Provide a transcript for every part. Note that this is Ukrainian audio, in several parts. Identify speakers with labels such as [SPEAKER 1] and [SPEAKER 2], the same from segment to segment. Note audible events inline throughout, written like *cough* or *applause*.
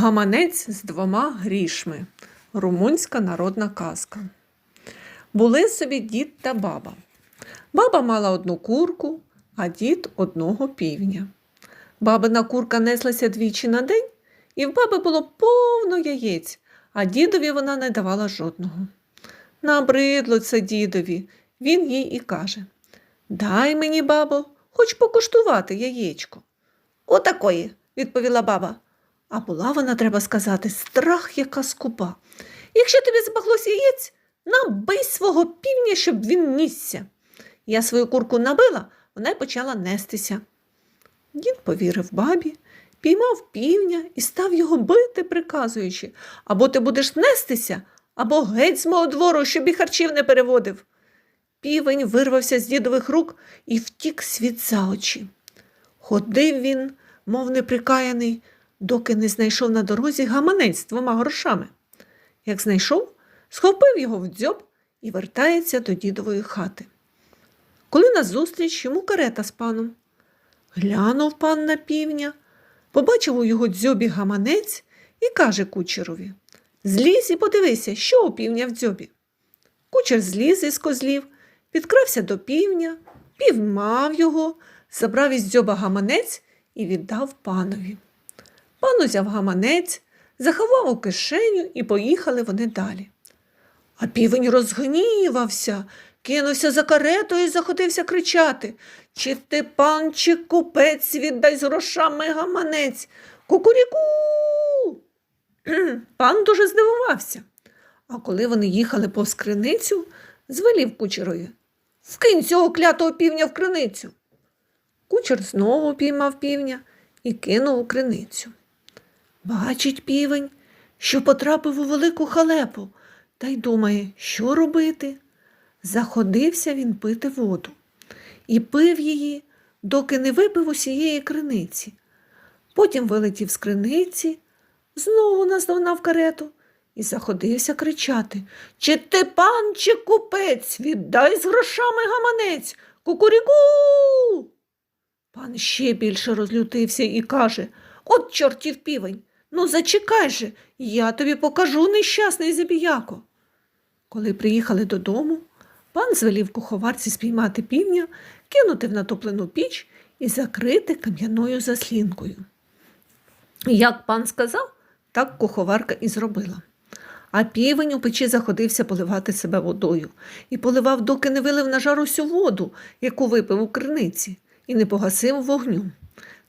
[SPEAKER 1] Гаманець з двома грішми. Румунська народна казка. Були собі дід та баба. Баба мала одну курку, а дід одного півня. Бабина курка неслася двічі на день, і в баби було повно яєць, а дідові вона не давала жодного. Набридло це дідові. Він їй і каже Дай мені, бабо, хоч покуштувати яєчко. Отакої, відповіла баба. А була вона, треба сказати, страх яка скупа. Якщо тобі збаглося яєць, набий свого півня, щоб він нісся. Я свою курку набила, вона й почала нестися. Дід повірив бабі, піймав півня і став його бити, приказуючи або ти будеш нестися, або геть з мого двору, щоб і харчів не переводив. Півень вирвався з дідових рук і втік світ за очі. Ходив він, мов неприкаяний, доки не знайшов на дорозі гаманець з двома грошами. Як знайшов, схопив його в дзьоб і вертається до дідової хати. Коли назустріч йому карета з паном. Глянув пан на півня, побачив у його дзьобі гаманець і каже кучерові Злізь і подивися, що у півня в дзьобі. Кучер зліз із козлів, підкрався до півня, півмав його, забрав із дзьоба гаманець і віддав панові. Пан узяв гаманець, заховав у кишеню і поїхали вони далі. А півень розгнівався, кинувся за каретою і заходився кричати Чи ти пан, чи купець, віддай з грошами гаманець. Кукуріку. *clears throat* Пан дуже здивувався. А коли вони їхали повз криницю, звелів кучерові Вкинь цього клятого півня в криницю. Кучер знову піймав півня і кинув у криницю. Бачить півень, що потрапив у велику халепу, та й думає, що робити. Заходився він пити воду і пив її, доки не випив усієї криниці. Потім вилетів з криниці, знову наздогнав карету і заходився кричати Чи ти пан, чи купець, віддай з грошами гаманець, кукуріку. Пан ще більше розлютився і каже От чортів півень, ну зачекай же, я тобі покажу нещасний забіяко. Коли приїхали додому, пан звелів куховарці спіймати півня, кинути в натоплену піч і закрити кам'яною заслінкою. Як пан сказав, так куховарка і зробила. А півень у печі заходився поливати себе водою і поливав, доки не вилив на жар усю воду, яку випив у криниці, і не погасив вогню.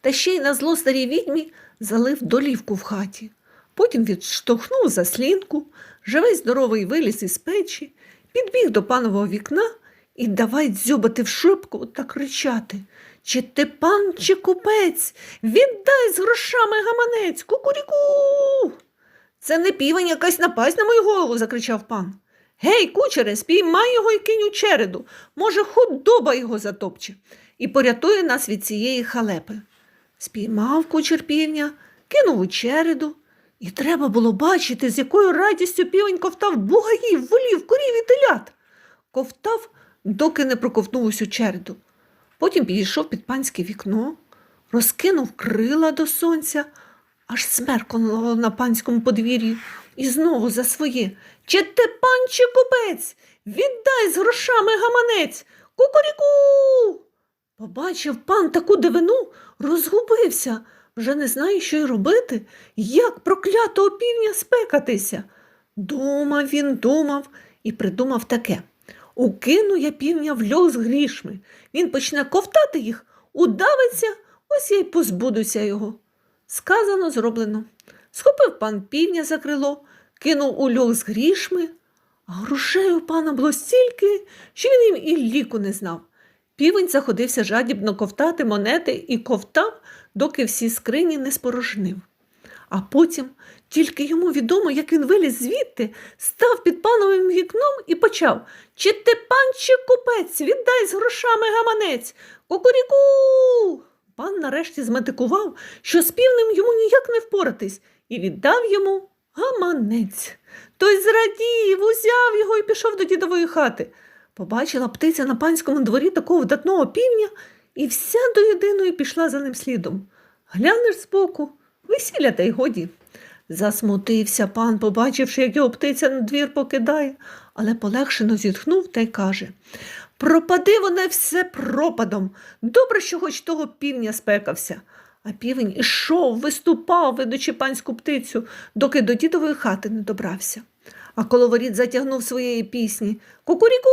[SPEAKER 1] Та ще й на зло старій відьмі залив долівку в хаті. Потім відштовхнув заслінку, живий здоровий виліз із печі, підбіг до панового вікна і давай дзьобати в шибку та кричати Чи ти пан, чи купець? Віддай з грошами гаманець, кукуріку. Це не півень якась напасть на мою голову, закричав пан. Гей, кучере, спіймай його і кинь у череду. Може, худоба його затопче і порятує нас від цієї халепи. Спіймав кучер півня, кинув у череду, і треба було бачити, з якою радістю півень ковтав бугаїв, волів, корів і телят. Ковтав, доки не проковтнув усю череду. Потім підійшов під панське вікно, розкинув крила до сонця, аж смеркнуло на панському подвір'ї, і знову за своє. Чи ти пан, чи купець? Віддай з грошами гаманець, кукуріку. Побачив пан таку дивину, розгубився, вже не знає, що й робити, як проклятого півня спекатися. Думав він, думав і придумав таке. Укину я півня в льох з грішми. Він почне ковтати їх, удавиться, ось я й позбудуся його. Сказано, зроблено. Схопив пан півня за крило, кинув у льох з грішми, а грошей у пана було стільки, що він їм і ліку не знав. Півень заходився жадібно ковтати монети і ковтав, доки всі скрині не спорожнив. А потім, тільки йому відомо, як він виліз звідти, став під пановим вікном і почав Чи ти пан, чи купець, віддай з грошами гаманець, кукуріку. Пан нарешті зметикував, що з півнем йому ніяк не впоратись, і віддав йому гаманець. Той зрадів, узяв його і пішов до дідової хати. Побачила птиця на панському дворі такого вдатного півня і вся до єдиної пішла за ним слідом. Глянеш збоку, весілля та й годі. Засмутився пан, побачивши, як його птиця на двір покидає, але полегшено зітхнув та й каже Пропади воно все пропадом. Добре, що хоч того півня спекався. А півень ішов, виступав, ведучи панську птицю, доки до дідової хати не добрався. А коловоріт затягнув своєї пісні Кукуріку,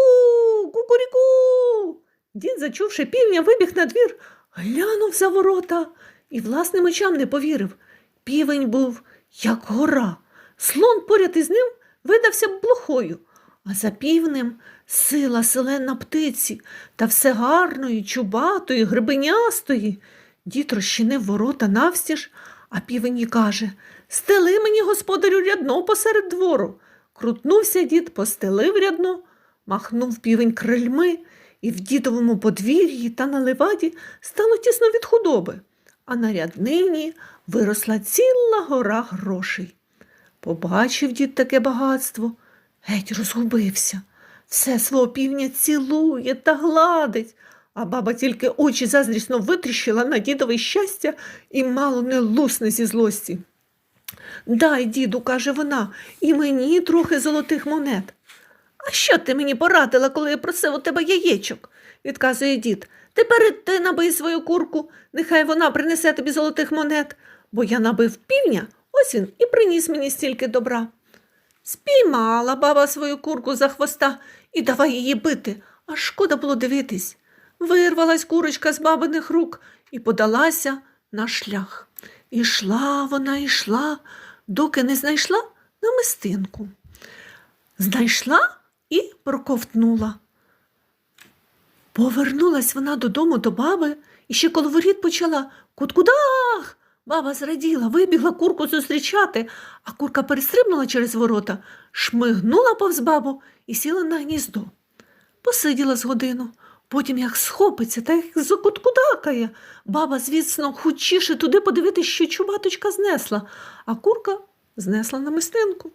[SPEAKER 1] кукуріку. Дід, зачувши півня, вибіг на двір, глянув за ворота і власним очам не повірив. Півень був, як гора. Слон поряд із ним видався блохою, а за півнем сила селена птиці та все гарної, чубатої, грибенястої. Дід розчинив ворота навстіж, а півень каже Стели мені, господарю, рядно посеред двору. Крутнувся дід, постелив рядно, махнув півень крильми, і в дідовому подвір'ї та на леваді стало тісно від худоби, а на ряднині виросла ціла гора грошей. Побачив дід таке багатство, геть розгубився. Все свого півня цілує та гладить, а баба тільки очі заздрісно витріщила на дідове щастя і мало не лусне зі злості. Дай, діду, каже вона, і мені трохи золотих монет. А що ти мені порадила, коли я просив у тебе яєчок? відказує дід. Тепер ти набий свою курку, нехай вона принесе тобі золотих монет, бо я набив півня, ось він і приніс мені стільки добра. Спіймала баба свою курку за хвоста і давай її бити, аж шкода було дивитись. Вирвалась курочка з бабиних рук і подалася на шлях. Ішла вона, йшла, доки не знайшла намистинку. Знайшла і проковтнула. Повернулась вона додому до баби і ще коло воріт почала куткудах. Баба зраділа, вибігла курку зустрічати, а курка перестрибнула через ворота, шмигнула повз бабу і сіла на гніздо. Посиділа з годину, потім як схопиться та як закуткудакає. Баба, звісно, хучіше туди подивитись, що чубаточка знесла, а курка знесла на мистинку.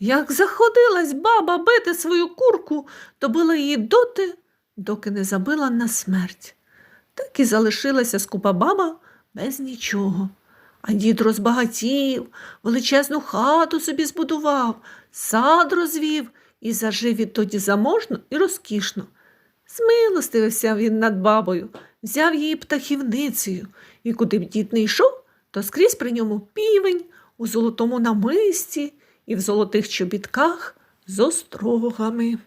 [SPEAKER 1] Як заходилась баба бити свою курку, то била її доти, доки не забила на смерть. Так і залишилася скупа баба без нічого. А дід розбагатів, величезну хату собі збудував, сад розвів і зажив відтоді заможно і розкішно. Змилостивився він над бабою, взяв її птахівницею, і куди б дід не йшов, то скрізь при ньому півень у золотому намисті і в золотих чобітках з острогами.